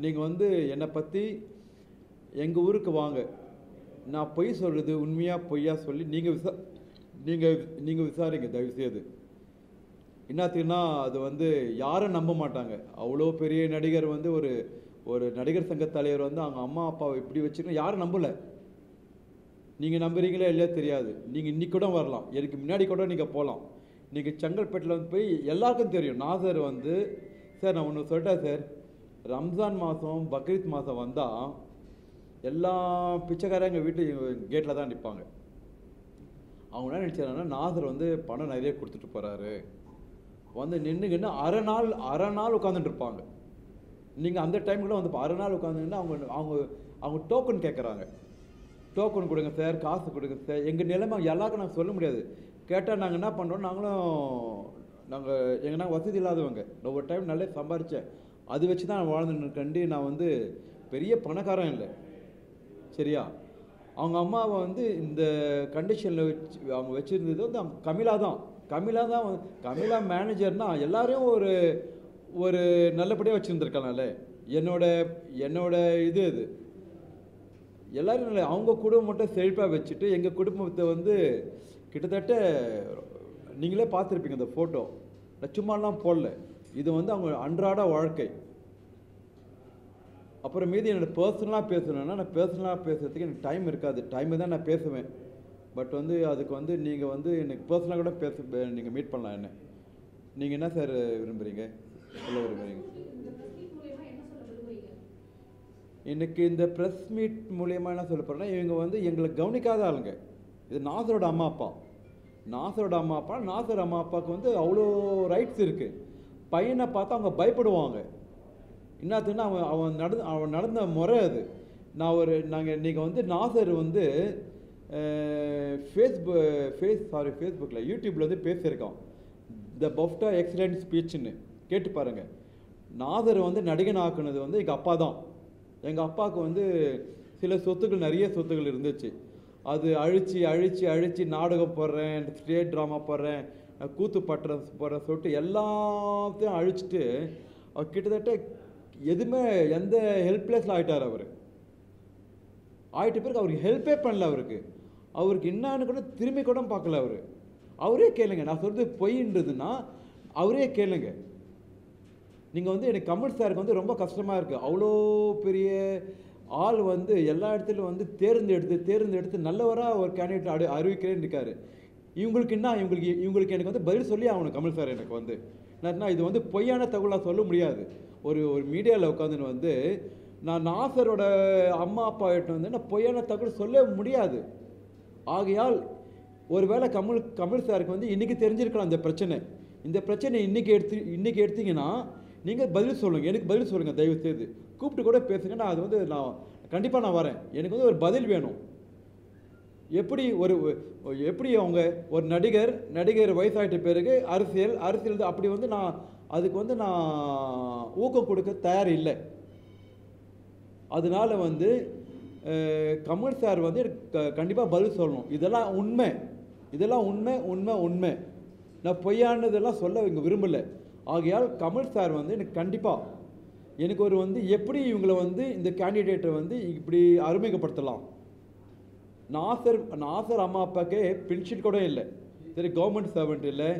நீங்கள் வந்து என்னை பற்றி எங்கள் ஊருக்கு வாங்க. நான் பொய் சொல்கிறது உண்மையாக பொய்யா சொல்லி நீங்கள் விசா நீங்கள் நீங்கள் விசாரிங்க தயவுசெய்து. என்னத்துக்குன்னா அது வந்து யாரும் நம்ப மாட்டாங்க. அவ்வளோ பெரிய நடிகர் வந்து ஒரு ஒரு நடிகர் சங்க தலைவர் வந்து அவங்க அம்மா அப்பாவை இப்படி வச்சுக்கணும். யாரும் நம்பலை. நீங்கள் நம்புறீங்களா இல்லையா தெரியாது. நீங்கள் இன்றைக்கி கூட வரலாம். எனக்கு முன்னாடி கூட நீங்கள் போகலாம். நீங்கள் செங்கல்பேட்டில் வந்து போய் எல்லாருக்கும் தெரியும். நான் சார் வந்து சார் நான் ஒன்று சொல்லிட்டேன் சார். ரம்ஜான் மாதம் பக்ரீத் மாதம் வந்தால் எல்லா பிச்சைக்காரங்க வீட்டு கேட்டில் தான் நிற்பாங்க அவங்க என்ன நினச்சாங்கன்னா நாசர் வந்து பணம் நிறைய கொடுத்துட்டு போகிறாரு வந்து நின்றுக்கின்னு அரை நாள் அரை நாள் உட்காந்துட்டு இருப்பாங்க. நீங்கள் அந்த டைம் கூட வந்து அரை நாள் உட்காந்துங்கன்னா அவங்க அவங்க அவங்க டோக்கன் கேட்குறாங்க டோக்கன் கொடுங்க சார் காசு கொடுங்க சார் எங்கள் நிலைமை எல்லாருக்கும் நாங்கள் சொல்ல முடியாது. கேட்டால் நாங்கள் என்ன பண்ணுறோம் நாங்களும் நாங்கள் எங்கன்னா வசதி இல்லாதவங்க. ஒவ்வொரு டைம் நல்லா சம்பாரித்தேன் அது வச்சு தான் நான் வாழ்ந்துட்டு நான் வந்து பெரிய பணக்காரன் இல்லை. சரியா? அவங்க அம்மாவை வந்து இந்த கண்டிஷனில் வச்சு அவங்க வச்சுருந்தது வந்து கமிலா தான். கமிலா தான் கமிலா மேனேஜர்னா எல்லாரையும் ஒரு ஒரு நல்லபடியாக வச்சுருந்துருக்கலாம்ல. என்னோட என்னோட இது அது. எல்லோரும் இல்லை அவங்க குடும்பம் மட்டும் செழிப்பாக வச்சுட்டு எங்கள் குடும்பத்தை வந்து கிட்டத்தட்ட நீங்களே பார்த்துருப்பீங்க அந்த ஃபோட்டோ நான் சும்மாலாம் போடல. இது வந்து அவங்க அன்றாட வாழ்க்கை. அப்புறம் மீதி என்னோட பர்சனலாக பேசணும்னா நான் பர்சனலாக பேசுகிறதுக்கு எனக்கு டைம் இருக்காது. டைம் தான் நான் பேசுவேன். பட் வந்து அதுக்கு வந்து நீங்கள் வந்து எனக்கு பர்சனலாக கூட பேச நீங்கள் மீட் பண்ணலாம் என்ன. நீங்கள் என்ன சார் விரும்புகிறீங்க சொல்ல விரும்புகிறீங்க எனக்கு இந்த ப்ரெஸ் மீட் மூலயமா என்ன சொல்ல போகிறேன்னா இவங்க வந்து எங்களை கவனிக்காத ஆளுங்க. இது நாசரோட அம்மா அப்பா. நாசரோட அம்மா அப்பா நாசர் அம்மா அப்பாவுக்கு வந்து அவ்வளோ ரைட்ஸ் இருக்குது பையனை பார்த்தா அவங்க பயப்படுவாங்க. என்னத்துன்னா அவன் அவன் நடந்து அவன் நடந்த முறை அது. நான் ஒரு நாங்கள் நீங்கள் வந்து நாசர் வந்து ஃபேஸ்பு ஃபேஸ் சாரி ஃபேஸ்புக்கில் யூடியூப்பில் வந்து பேசியிருக்கான் த பஃப்டா எக்ஸலண்ட் ஸ்பீச்சுன்னு கேட்டு பாருங்கள் நாதர் வந்து நடிகன் ஆக்குனது வந்து எங்கள் அப்பா தான். எங்கள் அப்பாவுக்கு வந்து சில சொத்துக்கள் நிறைய சொத்துக்கள் இருந்துச்சு. அது அழிச்சு அழிச்சு அழிச்சு நாடகம் போடுறேன் ஸ்டேட் ட்ராமா போடுறேன் நான் கூத்து பட்டுற போடுறேன் சொல்லிட்டு எல்லாத்தையும் அழிச்சிட்டு அவர் கிட்டத்தட்ட எதுவுமே எந்த ஹெல்ப்லெஸ்ல ஆகிட்டார் அவர். ஆயிட்ட பிறகு அவருக்கு ஹெல்ப்பே பண்ணல அவருக்கு. அவருக்கு என்னான்னு கூட திரும்பி கூட பார்க்கல அவர். அவரே கேளுங்க நான் சொல்கிறது பொய்ன்றதுன்னா அவரே கேளுங்க. நீங்கள் வந்து எனக்கு கமல் சாருக்கு வந்து ரொம்ப கஷ்டமாக இருக்குது அவ்வளோ பெரிய ஆள் வந்து எல்லா இடத்துலையும் வந்து தேர்ந்தெடுத்து தேர்ந்தெடுத்து நல்லவராக ஒரு கேண்டிடேட் அடு அறிவிக்கிறேன்னு இருக்காரு. இவங்களுக்கு என்ன இவங்களுக்கு இவங்களுக்கு எனக்கு வந்து பதில் சொல்லி ஆகணும் கமல் சார் எனக்கு வந்து. நான் இது வந்து பொய்யான தகவலாக சொல்ல முடியாது. ஒரு ஒரு மீடியாவில் உட்காந்துன்னு வந்து நான் நாசரோட அம்மா அப்பா கிட்ட வந்து நான் பொய்யான தகவல் சொல்ல முடியாது. ஆகையால் ஒருவேளை கமல் கமல் சாருக்கு வந்து இன்றைக்கி தெரிஞ்சிருக்கலாம் இந்த பிரச்சனை. இந்த பிரச்சனை இன்றைக்கி எடுத்து இன்றைக்கி எடுத்தீங்கன்னா நீங்கள் பதில் சொல்லுங்கள் எனக்கு பதில் சொல்லுங்கள் தயவு செய்து கூப்பிட்டு கூட பேசுங்க நான் அது வந்து நான் கண்டிப்பாக நான் வரேன். எனக்கு வந்து ஒரு பதில் வேணும். எப்படி ஒரு எப்படி அவங்க ஒரு நடிகர் நடிகர் வயசாயிட்ட பிறகு அரசியல் அரசியல் அப்படி வந்து நான் அதுக்கு வந்து நான் ஊக்கம் கொடுக்க தயார் இல்லை. அதனால வந்து கமல் சார் வந்து எனக்கு கண்டிப்பாக பதில் சொல்லணும். இதெல்லாம் உண்மை. இதெல்லாம் உண்மை உண்மை உண்மை. நான் பொய்யானதெல்லாம் சொல்ல இங்கே விரும்பலை. ஆகையால் கமல் சார் வந்து எனக்கு கண்டிப்பாக எனக்கு ஒரு வந்து எப்படி இவங்களை வந்து இந்த கேண்டிடேட்டை வந்து இப்படி அறிமுகப்படுத்தலாம்? நாசர் நாசர் அம்மா அப்பாக்கே பென்ஷன் கூட இல்லை. சரி கவர்மெண்ட் சர்வெண்ட் இல்லை.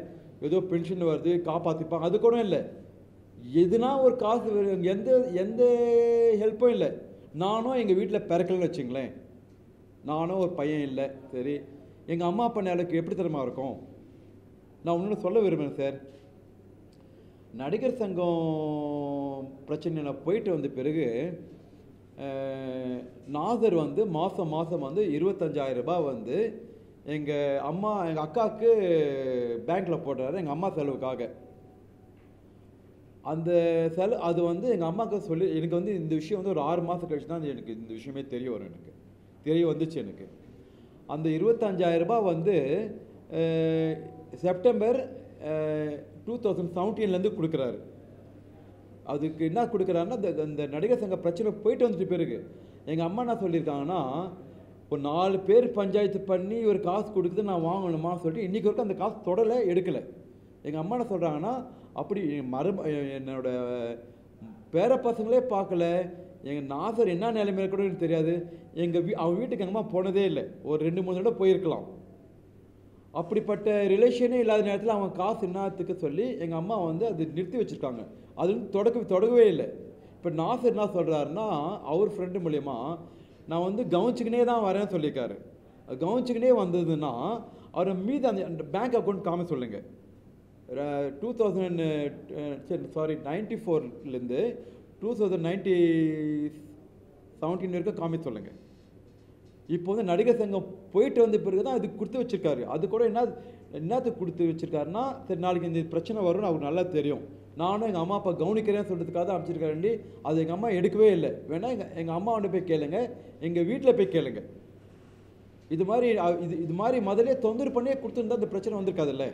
ஏதோ பென்ஷன் வருது காப்பாற்றிப்பாங்க அது கூட இல்லை. எதுனா ஒரு காசு எந்த எந்த ஹெல்ப்பும் இல்லை. நானும் எங்கள் வீட்டில் பிறக்கலன்னு வச்சுங்களேன். நானும் ஒரு பையன் இல்லை. சரி எங்கள் அம்மா அப்பா நிலைக்கு எப்படி தரமாக இருக்கும்? நான் ஒன்று சொல்ல விரும்புகிறேன் சார் நடிகர் சங்கம் பிரச்சனை நான் போயிட்டு வந்த பிறகு நாசர் வந்து மாதம் மாதம் வந்து இருபத்தஞ்சாயிரம் ரூபாய் வந்து எங்கள் அம்மா எங்கள் அக்காவுக்கு பேங்க்கில் போடுறாரு எங்கள் அம்மா செலவுக்காக. அந்த செலவு அது வந்து எங்கள் அம்மாவுக்கு சொல்லி எனக்கு வந்து இந்த விஷயம் வந்து ஒரு ஆறு மாதம் கழிச்சு தான் எனக்கு இந்த விஷயமே தெரிய வரும் எனக்கு. தெரிய வந்துச்சு எனக்கு. அந்த இருபத்தஞ்சாயிரம் ரூபாய் வந்து செப்டம்பர் டூ தௌசண்ட் செவன்டீன்லேருந்து கொடுக்குறாரு. அதுக்கு என்ன கொடுக்குறாருன்னா இந்த இந்த நடிகர் சங்க பிரச்சனை போயிட்டு வந்துட்டு பிறகு எங்கள் அம்மா என்ன சொல்லியிருக்காங்கன்னா ஒரு நாலு பேர் பஞ்சாயத்து பண்ணி ஒரு காசு கொடுக்குது நான் வாங்கணுமா சொல்லிட்டு இன்றைக்கி வரைக்கும் அந்த காசு தொடலை எடுக்கலை. எங்கள் அம்மா என்ன சொல்கிறாங்கன்னா அப்படி மரு என்னோடய பேர பசங்களே பார்க்கல. எங்கள் நாசர் என்ன நிலைமையில் கூட எனக்கு தெரியாது. எங்கள் வீ அவங்க வீட்டுக்கு எங்கள் அம்மா போனதே இல்லை. ஒரு ரெண்டு மூணு தடவை போயிருக்கலாம். அப்படிப்பட்ட ரிலேஷனே இல்லாத நேரத்தில் அவன் காசு என்னத்துக்கு சொல்லி எங்கள் அம்மா வந்து அது நிறுத்தி வச்சுருக்காங்க. அது வந்து தொடக்க தொடங்கவே இல்லை. இப்போ நாசர் என்ன சொல்கிறாருன்னா அவர் ஃப்ரெண்டு மூலயமா நான் வந்து கவனிச்சுக்கினே தான் வரேன்னு சொல்லியிருக்காரு. கவனிச்சுக்கினே வந்ததுன்னா அவர் மீது அந்த பேங்க் அக்கௌண்ட் காம சொல்லுங்கள் டூ தௌசண்ட் சரி சாரி நைன்டி ஃபோர்லேருந்து டூ தௌசண்ட் நைன்ட்டி செவன்டீன் வரைக்கும் காமி சொல்லுங்கள் இப்போ வந்து நடிகர் சங்கம் போயிட்டு வந்த பிறகு தான் அதுக்கு கொடுத்து வச்சிருக்காரு. அது கூட என்ன என்னத்துக்கு கொடுத்து வச்சிருக்காருன்னா சரி நாளைக்கு இந்த பிரச்சனை வரும்னு அவருக்கு நல்லா தெரியும். நானும் எங்கள் அம்மா அப்பா கவனிக்கிறேன்னு சொல்கிறதுக்காக தான் அமைச்சிருக்காருண்டி அது எங்கள் அம்மா எடுக்கவே இல்லை. வேணா எங்கள் எங்கள் அம்மா வந்து போய் கேளுங்க. எங்கள் வீட்டில் போய் கேளுங்க. இது மாதிரி இது இது மாதிரி முதலே தொந்தரவு பண்ணியே கொடுத்துருந்தா அந்த பிரச்சனை வந்திருக்காதுல்ல.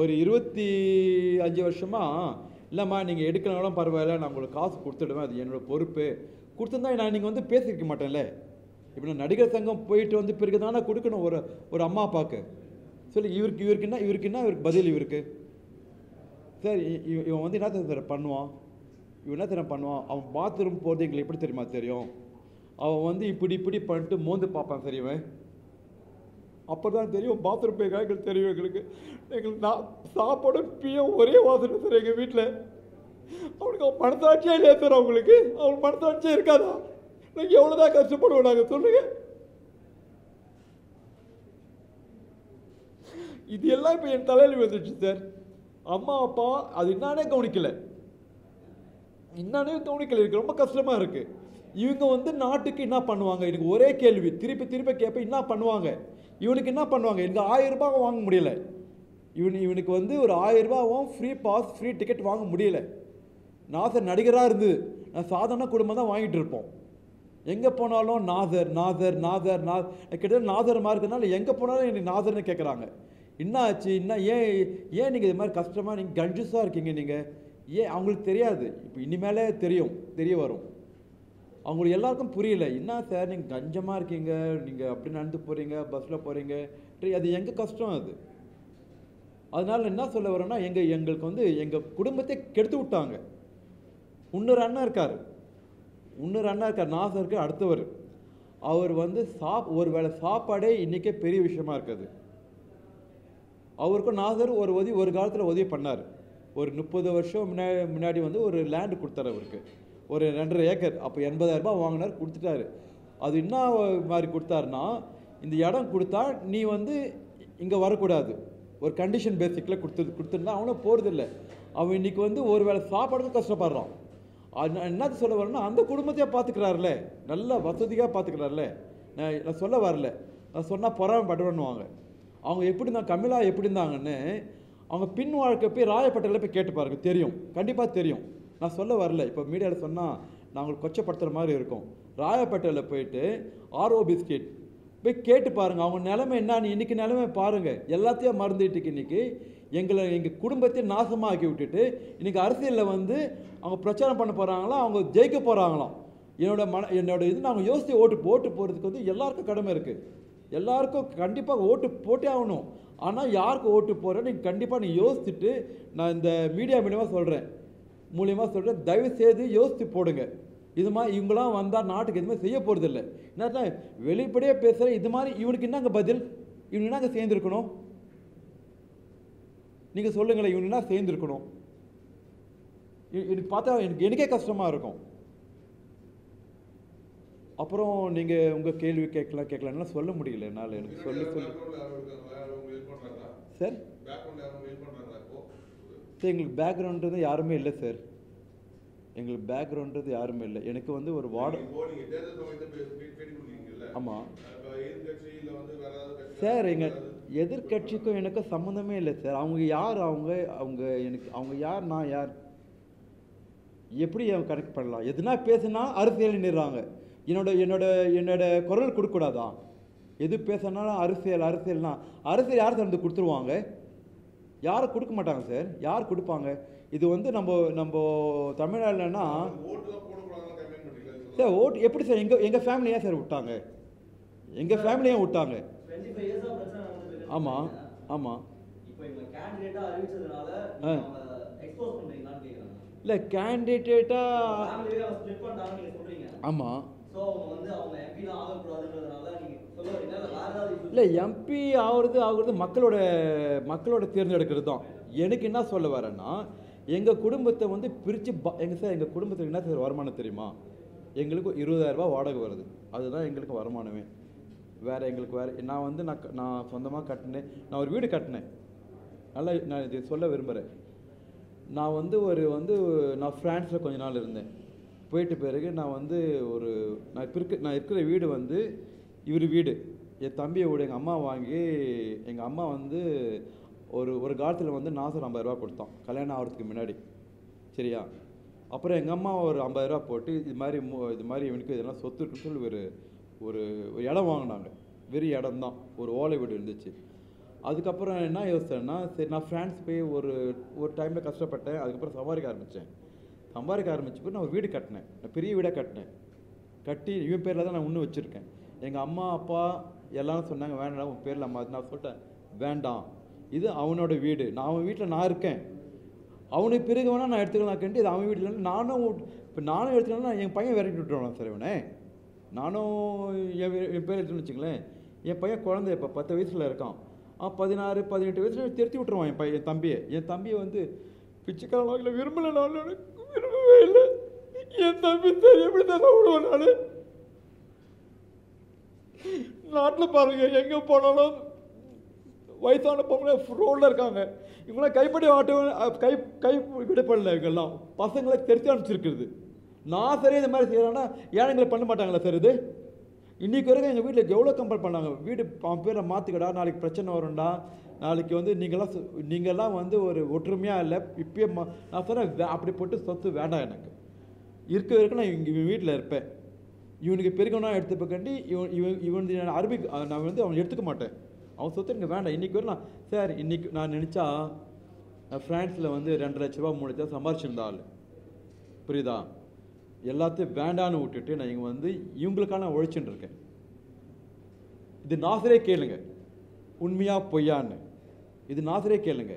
ஒரு இருபத்தி அஞ்சு வருஷமா இல்லைம்மா நீங்கள் எடுக்கலனாலும் பரவாயில்ல நான் உங்களுக்கு காசு கொடுத்துடுவேன் அது என்னோட பொறுப்பு. கொடுத்துருந்தா நான் நீங்கள் வந்து பேசியிருக்க மாட்டேன்ல. இப்போ நான் நடிகர் சங்கம் போயிட்டு வந்து பிறகு தானே கொடுக்கணும் ஒரு ஒரு அம்மா அப்பாவுக்கு சொல்லி இவருக்கு இவருக்கு என்ன இவருக்கு என்ன இவருக்கு பதில் இவருக்கு? சார் இவன் இவன் வந்து என்ன சார் பண்ணுவான்? இவன் என்ன தெரியும் பண்ணுவான்? அவன் பாத்ரூம் போகிறது எங்களுக்கு எப்படி தெரியுமா தெரியும்? அவன் வந்து இப்படி இப்படி பண்ணிட்டு மோந்து பார்ப்பான் சரி இவன். அப்போ தான் தெரியும் பாத்ரூம் போய் எங்களுக்கு தெரியும் எங்களுக்கு. எங்களுக்கு நான் சாப்பாடு பியும் ஒரே வாசனை சார் எங்கள் வீட்டில். அவனுக்கு அவன் மனசாட்சியே இல்லையா சார் அவங்களுக்கு? அவனுக்கு மனசாட்சியே இருக்காதா? நாங்கள் எவ்வளோதான் கஷ்டப்படுவோம் நாங்கள் சொல்லுங்கள் இது எல்லாம் இப்போ என் தலையில் வந்துடுச்சு சார் அம்மா அப்பா அது என்னானே கவனிக்கல. என்னன்னே கவனிக்கல. எனக்கு ரொம்ப கஷ்டமா இருக்கு. இவங்க வந்து நாட்டுக்கு என்ன பண்ணுவாங்க? எனக்கு ஒரே கேள்வி. திருப்பி திருப்பி கேட்பேன் என்ன பண்ணுவாங்க? இவனுக்கு என்ன பண்ணுவாங்க? எனக்கு ஆயிரம் ரூபாய் வாங்க முடியல. இவன் இவனுக்கு வந்து ஒரு ஆயிரம் ரூபாவும் ஃப்ரீ பாஸ் ஃப்ரீ டிக்கெட் வாங்க முடியல. நான் சார் நடிகராக இருந்து நான் சாதாரண குடும்பம் தான் வாங்கிட்டு இருப்போம். எங்கே போனாலும் நாதர் நாதர் நாதர் நா கிட்டத்தட்ட நாதர் மாதிரி இருக்கிறதுனால எங்கே போனாலும் எனக்கு நாதர்னு கேட்குறாங்க என்ன ஆச்சு? என்ன ஏன் ஏன் நீங்கள் இது மாதிரி கஷ்டமாக நீங்கள் கன்ஜூஸாக இருக்கீங்க நீங்கள் ஏன் அவங்களுக்கு தெரியாது. இப்போ இனிமேலே தெரியும் தெரிய வரும். அவங்களுக்கு எல்லாருக்கும் புரியல. என்ன சார் நீங்கள் கஞ்சமாக இருக்கீங்க நீங்கள் அப்படி நடந்து போகிறீங்க பஸ்ஸில் போகிறீங்க அது எங்கள் கஷ்டம் அது? அதனால் என்ன சொல்ல வரோன்னா எங்கள் எங்களுக்கு வந்து எங்கள் குடும்பத்தை கெடுத்து விட்டாங்க. இன்னொரு அண்ணன் இருக்கார். இன்னொரு அண்ணா இருக்கார் நாசருக்கு அடுத்தவர். அவர் வந்து சாப் ஒரு வேளை சாப்பாடே இன்றைக்கே பெரிய விஷயமா இருக்குது. அவருக்கும் நாசர் ஒரு உதவி ஒரு காலத்தில் உதவி பண்ணார். ஒரு முப்பது வருஷம் முன்னாடி முன்னாடி வந்து ஒரு லேண்டு கொடுத்தாரு அவருக்கு. ஒரு ரெண்டரை ஏக்கர் அப்போ எண்பதாயிரரூபா வாங்கினார் கொடுத்துட்டாரு. அது என்ன மாதிரி கொடுத்தாருன்னா இந்த இடம் கொடுத்தா நீ வந்து இங்கே வரக்கூடாது. ஒரு கண்டிஷன் பேசிக்கில் கொடுத்து கொடுத்துருந்தா அவனும் போகிறதில்ல அவன் இன்றைக்கி வந்து ஒரு வேளை சாப்பாடுக்கும் கஷ்டப்படுறான். என்னது சொல்ல வரேன்னா அந்த குடும்பத்தையே பார்த்துக்கிறாருல நல்ல வசதியாக பார்த்துக்கிறாருல நான் நான் சொல்ல வரல. நான் சொன்னால் பொறாமப்படுவேன்னுவாங்க அவங்க எப்படி நான் கமிலா எப்படி இருந்தாங்கன்னு அவங்க பின் வாழ்க்கை போய் ராயப்பட்டையில் போய் கேட்டு பாருங்க. தெரியும். கண்டிப்பாக தெரியும். நான் சொல்ல வரல. இப்போ மீடியாவில் சொன்னால் நான் உங்களுக்கு கொச்சப்படுத்துகிற மாதிரி இருக்கும். ராயப்பேட்டையில் போயிட்டு ஆர்ஓ பிஸ்கெட் போய் கேட்டு பாருங்கள் அவங்க நிலமை என்னன்னு இன்னைக்கு நிலமை பாருங்கள் எல்லாத்தையும் மறந்துட்டுக்கு இன்றைக்கி எங்களை எங்கள் குடும்பத்தை நாசமாக்கி விட்டுட்டு இன்றைக்கி அரசியலில் வந்து அவங்க பிரச்சாரம் பண்ண போகிறாங்களோ அவங்க ஜெயிக்க போகிறாங்களாம் என்னோட மன என்னோட இது நாங்கள் யோசித்து ஓட்டு ஓட்டு போகிறதுக்கு வந்து எல்லாருக்கும் கடமை இருக்குது எல்லாருக்கும் கண்டிப்பாக ஓட்டு போட்டே ஆகணும். ஆனால் யாருக்கு ஓட்டு போகிறேன்னு நீங்கள் கண்டிப்பாக நீ யோசிச்சுட்டு நான் இந்த மீடியா மூலியமாக சொல்கிறேன் மூலியமாக சொல்கிறேன் தயவு செய்து யோசித்து போடுங்க. இது மாதிரி இவங்களாம் வந்தால் நாட்டுக்கு எதுவுமே செய்ய போகிறதில்ல என்ன வெளிப்படையாக பேசுகிறேன் இது மாதிரி இவனுக்கு என்னங்க பதில்? இவனுக்கு என்னங்க சேர்ந்துருக்கணும்? நீங்கள் சொல்லுங்களேன் இவனுக்கு என்ன சேர்ந்துருக்கணும்? எனக்கு பார்த்தா எனக்கு எனக்கே கஷ்டமாக இருக்கும். அப்புறம் நீங்கள் உங்கள் கேள்வி கேட்கலாம் கேட்கலாம்னா சொல்ல முடியல என்னால் எனக்கு சொல்லி சொல்லி. சார்? சார் எங்களுக்கு பேக்ரவுன்றது யாருமே இல்லை சார். எங்களுக்கு பேக்ரவுன்றது யாருமே இல்லை. எனக்கு வந்து ஒரு வார்டு ஆமாம் சார் எங்கள் எதிர்க்கட்சிக்கும் எனக்கும் சம்மந்தமே இல்லை சார். அவங்க யார்? அவங்க அவங்க எனக்கு அவங்க யார்? நான் யார்? எப்படி கனெக்ட் பண்ணலாம்? எதுனா பேசுனா அரசியல் நிறாங்க என்னோட என்னோட என்னோட குரல் கொடுக்கக்கூடாதா? எது பேசினாலும் அரசியல் அரசியல்னா அரசியல் யார் வந்து கொடுத்துருவாங்க? யாரும் கொடுக்க மாட்டாங்க சார்? யார் கொடுப்பாங்க? இது வந்து நம்ம நம்ம தமிழ்நாடுலன்னா சார் ஓட்டு எப்படி சார்? எங்கள் எங்கள் ஃபேமிலி ஏன் சார் விட்டாங்க? எங்கள் ஃபேமிலி ஏன் விட்டாங்க? 25 years ஆ பிரச்சனை நடந்துட்டு இருக்கு. ஆமா ஆமாம் இப்போ இவங்க candidate ஆ அறிவிச்சதுனால ஆ. நீங்க அவங்கள expose பண்றீங்களான்னு கேக்குறாங்க. இல்லை கேண்டிடேட்டாக ஆமாம் இல்லை எம்பி ஆகிறது ஆகுறது மக்களோட மக்களோட தேர்ந்தெடுக்கிறது தான் எனக்கு என்ன சொல்ல வரேன்னா எங்கள் குடும்பத்தை வந்து பிரித்து ப எங்கள் சார் எங்கள் குடும்பத்துக்கு என்ன சார் வருமானம் தெரியுமா? எங்களுக்கு இருபதாயிரரூபா வாடகை வருது. அதுதான் எங்களுக்கு வருமானமே. வேறு எங்களுக்கு வேறு நான் வந்து நான் க- நான் சொந்தமாக கட்டினேன். நான் ஒரு வீடு கட்டினேன். நல்லா நான் இது சொல்ல விரும்புகிறேன் நான் வந்து ஒரு வந்து நான் ஃப்ரான்ஸில் கொஞ்ச நாள் இருந்தேன். போயிட்டு பிறகு நான் வந்து ஒரு நான் இப்போ இருக்க நான் இருக்கிற வீடு வந்து இவர் வீடு. என் தம்பியை வீடு எங்கள் அம்மா வாங்கி எங்கள் அம்மா வந்து ஒரு ஒரு காலத்தில் வந்து நாசர் ஐம்பது ரூபா கொடுத்தான். கல்யாணம் ஆகிறதுக்கு முன்னாடி. சரியா? அப்புறம் எங்கள் அம்மா ஒரு ஐம்பது ரூபா போட்டு இது மாதிரி மு- இது மாதிரி இவனுக்கு இதெல்லாம் சொத்து இருக்குன்னு சொல்லி ஒரு ஒரு ஒரு இடம் வாங்கினாங்க. வெறும் இடம் தான் ஒரு ஓலை வீடு இருந்துச்சு. அதுக்கப்புறம் என்ன யோசித்தேன்னா சரி நான் ஃப்ரான்ஸ் போய் ஒரு ஒரு டைமில் கஷ்டப்பட்டேன். அதுக்கப்புறம் சம்பாதிக்க ஆரம்பித்தேன் சம்பாதிக்க ஆரம்பிச்சப்போ நான் ஒரு வீடு கட்டினேன். நான் பெரிய வீடாக கட்டினேன். கட்டி இவன் பேரில் தான் நான் இன்னும் வச்சுருக்கேன். எங்கள் அம்மா அப்பா எல்லாரும் சொன்னாங்க வேண்டாம் உன் பேரில் அம்மா நான் சொல்லிட்டேன் வேண்டாம். இது அவனோட வீடு. நான் அவன் வீட்டில் நான் இருக்கேன். அவனுக்கு பிறகு வேணால் நான் எடுத்துக்கலாம். கண்டு இது அவன் வீட்டில் நானும் இப்போ நானும் எடுத்துக்கலாம் என் பையன் விரட்டி விட்டுருவான் சார் இவனே? நானும் என் என் பேர் எடுத்துன்னு வச்சுங்களேன் என் பையன் குழந்தை இப்போ பத்து வயசில் இருக்கான். ஆ பதினாறு பதினெட்டு வயசில் திருத்தி விட்டுருவான் என் பையன் என் தம்பியை. என் தம்பியை வந்து பிச்சைக்காரன் விரும்பலை நான் விரும்பவே இல்லை. என் தம்பி சரி எப்படி தான் விடுவேன் நான்? நாட்டில் பாருங்க எங்கே போனாலும் வயசான பொம்பளை ரோடில் இருக்காங்க. இவங்களாம் கைப்படி ஆட்டோ கை கை விடப்படல இவங்கெல்லாம். பசங்களை தெரிச்சு அனுப்பிச்சிருக்குது நான் சரி இந்த மாதிரி செய்கிறேன்னா ஏழைங்களை பண்ண மாட்டாங்களா சார் இது? இன்றைக்கி வரைக்கும் எங்கள் வீட்டில் எவ்வளோ கம்பேர் பண்ணாங்க? வீடு அவன் பேரை மாற்றிக்கடா நாளைக்கு பிரச்சனை வரும்டா. நாளைக்கு வந்து நீங்களாம் நீங்கள்லாம் வந்து ஒரு ஒற்றுமையாக இல்லை இப்பயே மா நான் சொன்னேன் அப்படி போட்டு சொத்து வேண்டாம் எனக்கு. இருக்க வரைக்கும் நான் இங்கே வீட்டில் இருப்பேன். இவனுக்கு பெருகனா எடுத்துப்பக்கண்டி இவன் இவன் இவன் நான் அரபி நான் வந்து அவன் எடுத்துக்க மாட்டேன். அவன் சொத்து எனக்கு வேண்டாம். இன்றைக்கி வரலாம் சார் இன்றைக்கி நான் நினச்சா ஃப்ரான்ஸில் வந்து ரெண்டு லட்ச ரூபா மூணு லட்சம் ரூபா ஆள். புரியுதா? எல்லாத்தையும் வேண்டான்னு விட்டுட்டு நான் இங்கே வந்து இவங்களுக்கான நான் உழைச்சுட்டு இருக்கேன். இது நாசரே கேளுங்க. உண்மையாக பொய்யான்னு. இது நாசரே கேளுங்க.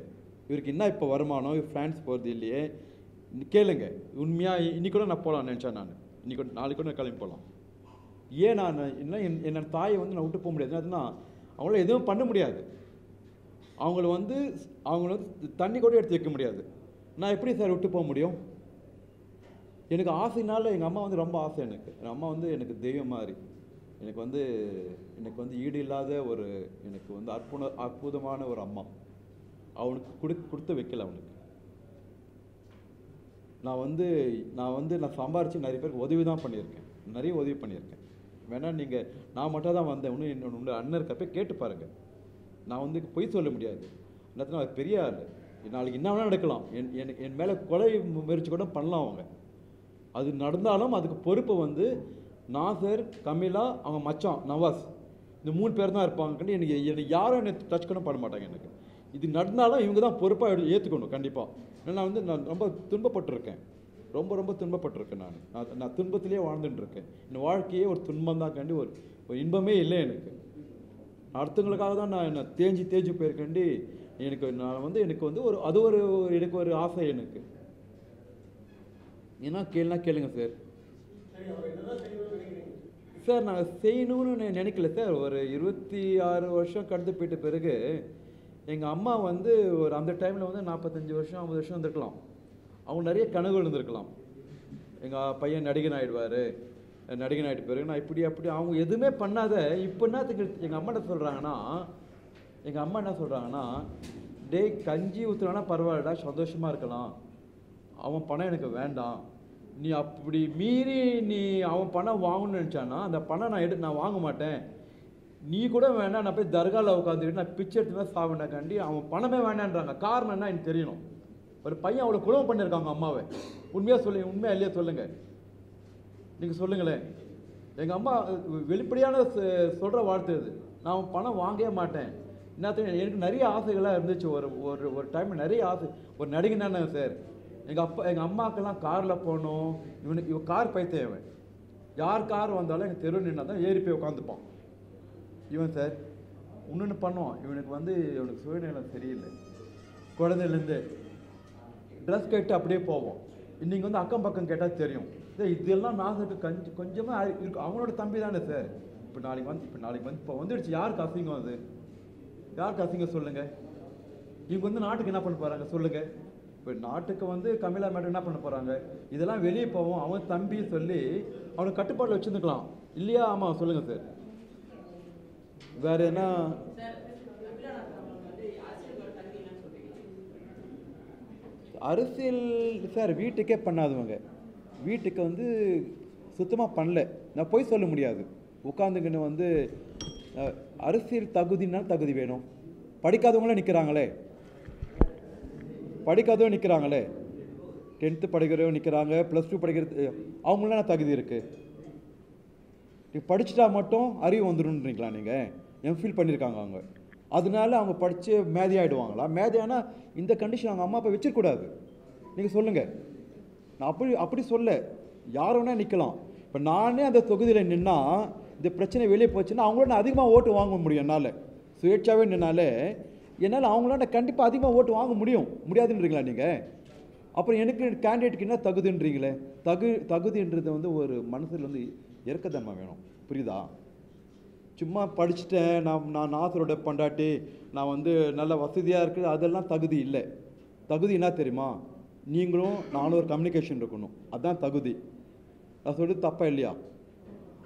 இவருக்கு என்ன இப்போ வருமானம்? இவர் ஃப்ரான்ஸ் போகிறது இல்லையே. கேளுங்க. உண்மையாக இன்னி கூட நான் போகலாம் நினச்சேன் நான். இன்னைக்கு கூட நாளைக்கு கூட நான் கிளம்பி போகலாம் ஏன் நான் என்ன என் என்னோட தாயை வந்து நான் விட்டு போக முடியாது? என்னதுன்னா அவங்கள எதுவும் பண்ண முடியாது. அவங்கள வந்து அவங்கள வந்து தண்ணி கூட எடுத்து வைக்க முடியாது. நான் எப்படி சார் விட்டு போக முடியும்? எனக்கு ஆசைனால எங்கள் அம்மா வந்து ரொம்ப ஆசை எனக்கு. என் அம்மா வந்து எனக்கு தெய்வம் மாதிரி. எனக்கு வந்து எனக்கு வந்து ஈடு இல்லாத ஒரு எனக்கு வந்து அற்புத அற்புதமான ஒரு அம்மா. அவனுக்கு கொடு கொடுத்து வைக்கல அவனுக்கு. நான் வந்து நான் வந்து நான் சம்பாரித்து நிறைய பேருக்கு உதவி தான் பண்ணியிருக்கேன். நிறைய உதவி பண்ணியிருக்கேன். வேணால் நீங்கள் நான் மட்டும் தான் வந்தேன். இன்னும் என்னோட அண்ணன் இருக்கப்ப கேட்டு பாருங்கள் நான் வந்து பொய் சொல்ல முடியாது. என்னத்துல அது பெரிய ஆள். நாளைக்கு என்ன வேணால் நடக்கலாம். என் என் என் மேலே கொலை முயற்சி கூட பண்ணலாம் அவங்க. அது நடந்தாலும் அதுக்கு பொறுப்பு வந்து நாசர் கமிலா அவங்க மச்சான் நவாஸ். இந்த மூணு பேர் தான் இருப்பாங்கன்னு எனக்கு எனக்கு யாரும் என்னை டச் கூட பண்ண மாட்டாங்க எனக்கு. இது நடந்தாலும் இவங்க தான் பொறுப்பாக ஏற்றுக்கணும் கண்டிப்பாக ஏன்னா நான் வந்து நான் ரொம்ப துன்பப்பட்டிருக்கேன். ரொம்ப ரொம்ப துன்பப்பட்டிருக்கேன் நான். நான் நான் துன்பத்திலேயே வாழ்ந்துட்டுருக்கேன். என் வாழ்க்கையே ஒரு துன்பம் தான் கண்டி ஒரு ஒரு இன்பமே இல்லை எனக்கு. அடுத்தவங்களுக்காக தான் நான் என்ன தேஞ்சு தேஞ்சு போயிருக்கேன்டி. எனக்கு நான் வந்து எனக்கு வந்து ஒரு அது ஒரு எனக்கு ஒரு ஆசை எனக்கு. ஏன்னா கேளுனா கேளுங்க சார் சார் நான் செய்யணும்னு நினைக்கல சார் ஒரு இருபத்தி ஆறு வருஷம் கடந்து போயிட்ட பிறகு எங்கள் அம்மா வந்து ஒரு அந்த டைமில் வந்து நாற்பத்தஞ்சு வருஷம் ஐம்பது வருஷம் இருந்திருக்கலாம். அவங்க நிறைய கனவுகள் இருந்திருக்கலாம். எங்கள் பையன் நடிகன் ஆகிடுவார் நடிகன் ஆகிட்டு பிறகு நான் இப்படி அப்படி அவங்க எதுவுமே பண்ணாத இப்போ என்னத்துக்கு எங்கள் அம்மா என்ன சொல்கிறாங்கன்னா எங்கள் அம்மா என்ன சொல்கிறாங்கன்னா டேய் கஞ்சி ஊற்றுறானா பரவாயில்லடா சந்தோஷமாக இருக்கலாம். அவன் பணம் எனக்கு வேண்டாம். நீ அப்படி மீறி நீ அவன் பணம் வாங்கணும்னு நினச்சானா அந்த பணம் நான் எடு நான் வாங்க மாட்டேன். நீ கூட வேணாம் நான் போய் தர்காவில் உட்காந்துக்கிட்டு நான் பிச்சை எடுத்து சாப்பிட்டாக்காண்டி அவன் பணமே வேண்டான்றாங்க காரணம் என்ன எனக்கு தெரியணும். ஒரு பையன் அவ்வளோ குழம்பு பண்ணியிருக்காங்க அம்மாவை. உண்மையாக சொல்லுங்க உண்மையாக இல்லையா சொல்லுங்கள் நீங்கள் சொல்லுங்களேன். எங்கள் அம்மா வெளிப்படையான சொல்கிற வார்த்தை இது நான் பணம் வாங்கவே மாட்டேன். என்ன எனக்கு நிறைய ஆசைகளாக இருந்துச்சு. ஒரு ஒரு ஒரு டைம் நிறைய ஆசை. ஒரு நடிகன் தானே சார் எங்கள் அப்பா எங்கள் அம்மாக்கெல்லாம் காரில் போகணும். இவனுக்கு இவன் கார் பைத்தேவன் யார் கார் வந்தாலும் எங்கள் தெரு நின்னா தான் ஏறி போய் உட்காந்துப்பான். இவன் சார் இன்னொன்று பண்ணுவான். இவனுக்கு வந்து இவனுக்கு சுயநலம் சரியில்லை. குழந்தையிலேருந்து ட்ரெஸ் கேட்டு அப்படியே போவோம். நீங்கள் வந்து அக்கம் பக்கம் கேட்டால் தெரியும். சார் இதெல்லாம் நாசருக்கு கொஞ்சம் கொஞ்சமாக இருக்கு. அவங்களோட தம்பி தானே சார். இப்போ நாளைக்கு வந்து இப்போ நாளைக்கு வந்து இப்போ வந்துடுச்சு. யாருக்கு அசிங்கம் அது? யாருக்கு அசிங்கம் சொல்லுங்கள் இவங்க வந்து நாட்டுக்கு என்ன பண்ண போகிறாங்க சொல்லுங்கள் இப்போ நாட்டுக்கு வந்து கமிலா மேடம் என்ன பண்ண போகிறாங்க இதெல்லாம் வெளியே போவோம். அவன் தம்பி சொல்லி அவனை கட்டுப்பாட்டில் வச்சுருந்துக்கலாம். இல்லையா? ஆமாம் சொல்லுங்கள் சார். வேறு என்ன? அரசியல் சார் வீட்டுக்கே பண்ணாதவங்க. வீட்டுக்கு வந்து சுத்தமாக பண்ணல. நான் போய் சொல்ல முடியாது. உட்காந்துங்கன்னு வந்து அரசியல் தகுதினா தகுதி வேணும். படிக்காதவங்களும் நிற்கிறாங்களே படிக்காதவங்க நிற்கிறாங்களே டென்த்து படிக்கிறவங்க நிற்கிறாங்க ப்ளஸ் டூ படிக்கிறது அவங்களாம் என்ன தகுதி இருக்குது நீ படிச்சுட்டா மட்டும் அறிவு வந்துடும்ன்றீங்களா நீங்கள் எம்ஃபில் பண்ணியிருக்காங்க அவங்க. அதனால அவங்க படித்து மேதி ஆகிடுவாங்களா மேதியானா இந்த கண்டிஷன் அவங்க அம்மா அப்பா வச்சிருக்கூடாது நீங்கள் சொல்லுங்கள் நான் அப்படி அப்படி சொல்ல. யார் வேணால் நிற்கலாம் இப்போ நானே அந்த தொகுதியில் நின்னா இந்த பிரச்சனை வெளியே போச்சுன்னா அவங்களோட நான் அதிகமாக ஓட்டு வாங்க முடியும் என்னால். சுயேட்சாவே நின்னாலே என்னால் அவங்களால கண்டிப்பாக அதிகமாக ஓட்டு வாங்க முடியும். முடியாதுன்றீங்களா நீங்கள் அப்புறம் எனக்கு கேண்டிடேட்டுக்கு என்ன தகுதின்றீங்களே? தகு தகுதின்றது வந்து ஒரு மனசில் வந்து இறக்கத்தன்மை வேணும். புரியுதா? சும்மா படிச்சுட்டேன். நான் நான் நாசரோட பண்டாட்டி. நான் வந்து நல்ல வசதியாக இருக்குது. அதெல்லாம் தகுதி இல்லை. தகுதி என்ன தெரியுமா? நீங்களும் நானும் ஒரு கம்யூனிகேஷன் இருக்கணும். அதுதான் தகுதி. நான் சொல்கிறது தப்பா இல்லையா?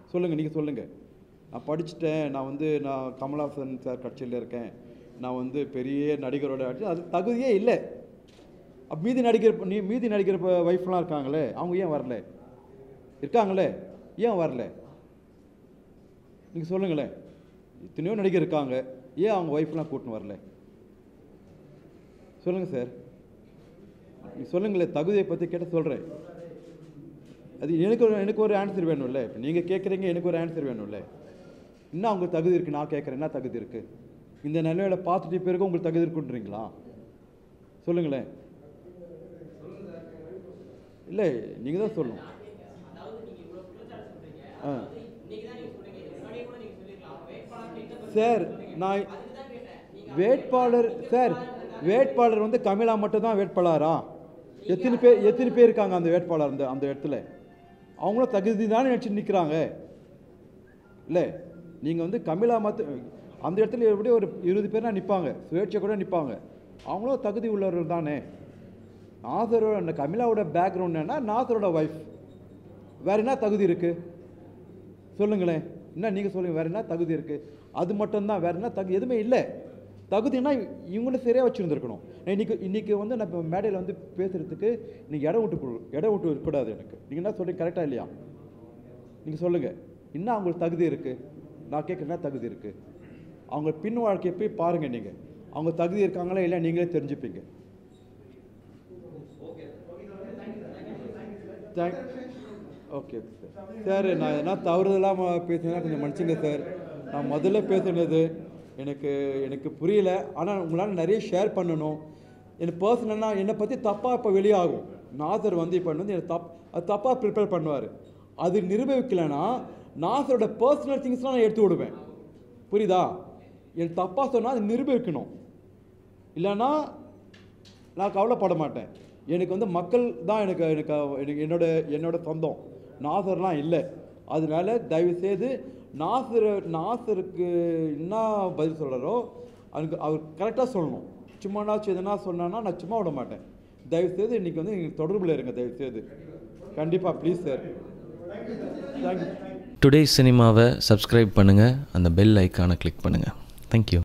சொல்லுங்கள் நீங்கள் சொல்லுங்கள் நான் படிச்சுட்டேன். நான் வந்து நான் கமலாசன் சார் கட்சியில் இருக்கேன். நான் வந்து பெரிய நடிகரோட அது தகுதியே இல்லை. மீதி நடிகர் நீ மீதி நடிகர் ஒய்ஃப்லாம் இருக்காங்களே. அவங்க ஏன் வரல? இருக்காங்களே? ஏன் வரல? நீங்கள் சொல்லுங்களேன் இத்தனையோ நடிகர் இருக்காங்க. ஏன் அவங்க ஒய்ஃப்லாம் கூட்டின்னு வரல? சொல்லுங்கள் சார் நீ சொல்லுங்களேன் தகுதியை பற்றி கேட்ட சொல்கிறேன் அது எனக்கு ஒரு எனக்கு ஒரு ஆன்சர் வேணும்ல. இப்போ நீங்கள் கேட்குறீங்க எனக்கு ஒரு ஆன்சர் வேணும்ல. என்ன உங்களுக்கு தகுதி இருக்குது நான் கேட்குறேன் என்ன தகுதி இருக்குது இந்த நிலையில பார்த்துட்டு பிறகு உங்களுக்கு தகுதி இருக்குன்றீங்களா? சொல்லுங்களேன். இல்லை நீங்கள் தான் சொல்லணும். ஆ. சார் நான் வேட்பாளர் சார் வேட்பாளர் வந்து கமிலா மட்டும் தான் வேட்பாளரா? எத்தனை பேர் எத்தனை பேர் இருக்காங்க அந்த வேட்பாளர் அந்த அந்த இடத்துல? அவங்களும் தகுதி தானே நினச்சி நிற்கிறாங்க இல்லை நீங்கள் வந்து கமிலா மத்த அந்த இடத்துல எப்படியும் ஒரு இருபது பேர்னா நிற்பாங்க சுயேட்சை கூட நிற்பாங்க அவங்களும் தகுதி உள்ளவர்கள் தானே. நாசரோட அந்த கமிலாவோட பேக்ரவுண்ட் என்ன நாசரோட ஒய்ஃப் வேறு என்ன தகுதி இருக்குது சொல்லுங்களேன். என்ன நீங்கள் சொல்லுங்கள் வேறு என்ன தகுதி இருக்குது அது மட்டும்தான் வேறு என்ன தகுதி எதுவுமே இல்லை. தகுதினா இவங்களும் சரியாக வச்சுருந்துருக்கணும். இன்றைக்கி இன்றைக்கி வந்து நான் இப்போ மேடையில் வந்து பேசுகிறதுக்கு நீங்கள் இடம் விட்டு கொடு- இடம் விட்டு இருக்கக்கூடாது எனக்கு. நீங்கள் என்ன சொல்கிறீங்க கரெக்டாக இல்லையா? நீங்கள் சொல்லுங்கள் என்ன அவங்களுக்கு தகுதி இருக்குது நான் கேட்குற என்ன தகுதி இருக்குது அவங்க பின் வாழ்க்கையை போய் பாருங்கள் நீங்கள் அவங்க தகுதி இருக்காங்களா இல்லை நீங்களே தெரிஞ்சுப்பீங்க. தேங்க் ஓகே சார் நான் எதனா தவறுதலாக பேசினா கொஞ்சம் மன்னிச்சுங்க சார் நான் முதல்ல பேசுனது எனக்கு எனக்கு புரியல. ஆனால் உங்களால் நிறைய ஷேர் பண்ணணும். எனக்கு பர்சனலாக என்னை பற்றி தப்பாக இப்போ வெளியாகும். நாசர் வந்து இப்போ வந்து என்னை தப் அது தப்பாக ப்ரிப்பேர் பண்ணுவார். அது நிரூபிக்கலைன்னா நாசரோட பர்சனல் திங்ஸ்லாம் நான் எடுத்து விடுவேன். புரியுதா? என் தப்பாக சொன்னால் அது நிரூபிக்கணும். இல்லைன்னா நான் கவலைப்பட மாட்டேன். எனக்கு வந்து மக்கள் தான் எனக்கு எனக்கு எனக்கு என்னோட என்னோட சொந்தம். நாசர்லாம் இல்லை. அதனால தயவுசெய்து நாசர் நாசருக்கு என்ன பதில் சொல்கிறாரோ அதுக்கு அவர் கரெக்டாக சொல்லணும். சும்மானாச்சும் எதனா சொன்னான்னா நான் சும்மா விட மாட்டேன். தயவுசெய்து இன்றைக்கி வந்து எங்களுக்கு தொடர்பில் இருங்க தயவுசெய்து. கண்டிப்பாக please sir thank you today சினிமாவை சப்ஸ்கிரைப் பண்ணுங்கள் அந்த பெல் ஐக்கானை கிளிக் பண்ணுங்கள் தேங்க்யூ